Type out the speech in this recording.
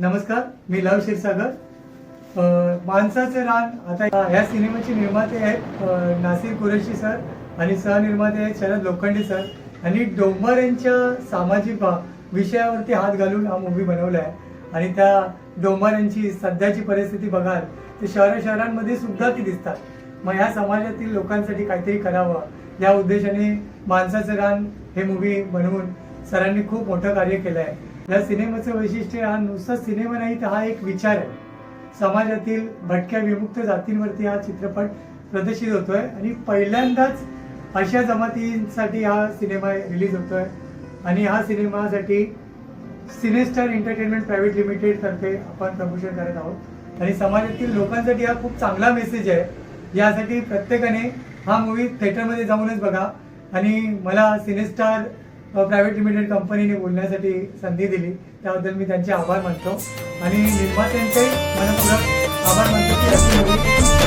नमस्कार मी लव क्षीरसागर. माणसाचे रान आता ह्या सिनेमाचे निर्माते आहेत नासिर कुरेशी सर आणि सहनिर्माते आहेत शरद लोखंडे सर. आणि डोंबर यांच्या सामाजिक विषयावरती हात घालून हा मूवी बनवला आहे आणि त्या डोंबर यांची सध्याची परिस्थिती बघाल तर शहरा शहरांमध्ये सुद्धा ती दिसतात. मग ह्या समाजातील लोकांसाठी काहीतरी करावं या उद्देशाने माणसाचं रान हे मूवी बनवून सरांनी खूप मोठं कार्य केलं आहे या सिनेमाचं वैशिष्ट्य हा नुसता सिनेमा नाही तर हा एक विचार आहे. समाजातील भटक्या विमुक्त जातींवरती हा चित्रपट प्रदर्शित होतोय आणि पहिल्यांदाच अशा जमातींसाठी हा सिनेमा रिलीज होतोय. आणि हा सिनेमासाठी सिनेस्टार एंटरटेनमेंट प्रायव्हेट लिमिटेड तर्फे आपण प्रमोशन करत आहोत. आणि समाजातील लोकांसाठी हा खूप चांगला मेसेज आहे. यासाठी प्रत्येकाने हा मूवी थिएटरमध्ये जाऊनच बघा. आणि मला सिनेस्टार प्रायव्हेट लिमिटेड कंपनीने बोलण्यासाठी संधी दिली. त्याबद्दल मी त्यांचे आभार मानतो. आणि निर्मात्यांचे मनपूर्वक आभार मानतो की